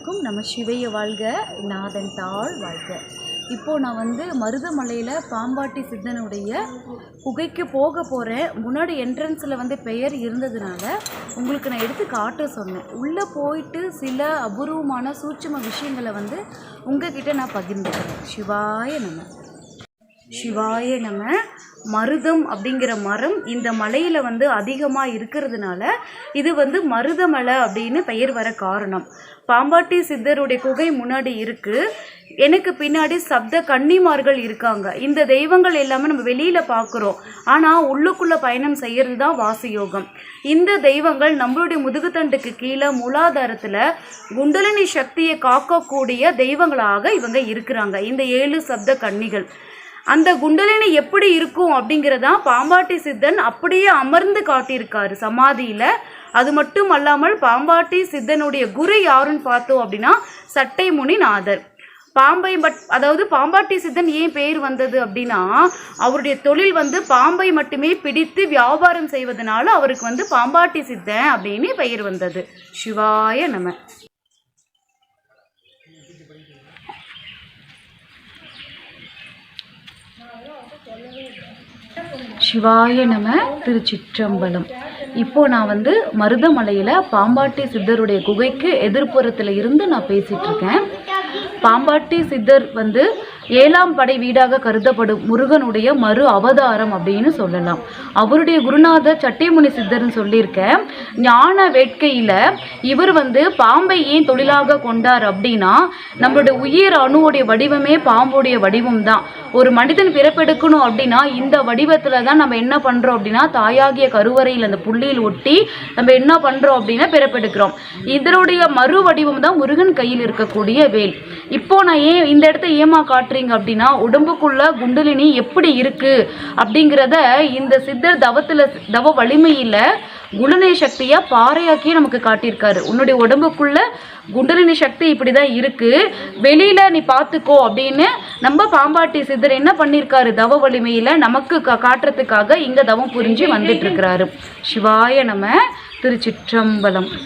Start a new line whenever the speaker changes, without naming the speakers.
நம்ம சிவைய வாழ்க நாதன் தாழ் வாழ்க. இப்போது நான் வந்து மருதமலையில் பாம்பாட்டி சித்தனுடைய குகைக்கு போக போகிறேன் முன்னாடி என்ட்ரன்ஸில் வந்து பெயர் இருந்ததுனால உங்களுக்கு நான் எடுத்து காட்ட சொன்னேன். உள்ளே போயிட்டு சில அபூர்வமான சூட்சும விஷயங்களை வந்து உங்ககிட்ட நான் பகிர்ந்துக்கிறேன். சிவாய நம்ம சிவாய நம்ம மருதம் அப்படிங்கிற மரம் இந்த மலையில் வந்து அதிகமாக இருக்கிறதுனால இது வந்து மருதமலை அப்படின்னு பெயர் வர காரணம். பாம்பாட்டி சித்தருடைய குகை முன்னாடி இருக்குது எனக்கு பின்னாடி சப்த கன்னிமார்கள் இருக்காங்க. இந்த தெய்வங்கள் எல்லாமே நம்ம வெளியில் பார்க்குறோம் ஆனால் உள்ளுக்குள்ளே பயணம் செய்கிறது தான் வாசயோகம். இந்த தெய்வங்கள் நம்மளுடைய முதுகுத்தண்டுக்கு கீழே மூலாதாரத்தில் குண்டலினி சக்தியை காக்கக்கூடிய தெய்வங்களாக இவங்க இருக்கிறாங்க. இந்த ஏழு சப்த கன்னிகள். அந்த குண்டலினி எப்படி இருக்கும் அப்படிங்கிறதான் பாம்பாட்டி சித்தன் அப்படியே அமர்ந்து காட்டியிருக்காரு சமாதியில். அது மட்டும் அல்லாமல் பாம்பாட்டி சித்தனுடைய குரு யாருன்னு பார்த்தோம் அப்படின்னா சட்டை முனிநாதர் பாம்பை பட் அதாவது பாம்பாட்டி சித்தன் ஏன் பேர் வந்தது அப்படின்னா அவருடைய தொழில் வந்து பாம்பை மட்டுமே பிடித்து வியாபாரம் செய்வதனால அவருக்கு வந்து பாம்பாட்டி சித்தன் அப்படின்னு பெயர் வந்தது. சிவாய நம. சிவாய நம திருச்சிற்றம்பலம். இப்போ நான் வந்து மருதமலையில் பாம்பாட்டி சித்தருடைய குகைக்கு எதிர்ப்புறத்தில் இருந்து நான் பேசிகிட்டு இருக்கேன் பாம்பாட்டி சித்தர் வந்து ஏழாம் படை வீடாக கருதப்படும் முருகனுடைய மறு அவதாரம் அப்படின்னு சொல்லலாம். அவருடைய குருநாதர் சட்டியமுனி சித்தர்னு சொல்லியிருக்கேன். ஞான வேட்கையில் இவர் வந்து பாம்பை ஏன் தொழிலாக கொண்டார் அப்படின்னா நம்மளுடைய உயிர் அணுவுடைய வடிவமே பாம்புடைய வடிவம் தான் ஒரு மனிதன் பிறப்பெடுக்கணும் அப்படின்னா இந்த வடிவத்தில் தான் நம்ம என்ன பண்ணுறோம் அப்படின்னா தாயாகிய கருவறையில் அந்த புள்ளியில் ஒட்டி நம்ம என்ன பண்ணுறோம் அப்படின்னா பிறப்பெடுக்கிறோம். இதனுடைய மறு வடிவம் தான் முருகன் கையில் இருக்கக்கூடிய வேல். இப்போ நான் ஏன் இந்த இடத்த ஏமா காட்டுறீங்க அப்படின்னா உடம்புக்குள்ள குண்டலினி எப்படி இருக்குது அப்படிங்கிறத இந்த சித்தர் தவத்தில் தவ வலிமையில் குண்டலினி சக்தியை பாறையாக்கி நமக்கு காட்டியிருக்காரு. உன்னுடைய உடம்புக்குள்ள குண்டலினி சக்தி இப்படி தான் இருக்கு. வெளியில நீ பார்த்துக்கோ அப்படின்னு நம்ம பாம்பாட்டி சித்தர் என்ன பண்ணியிருக்காரு? தவ வலிமையில் நமக்கு கா- காட்டுறதுக்காக இங்க தவம் புரிஞ்சு வந்துட்டு இருக்கிறாரு. சிவாய நம்ம திருச்சிற்றம்பலம்.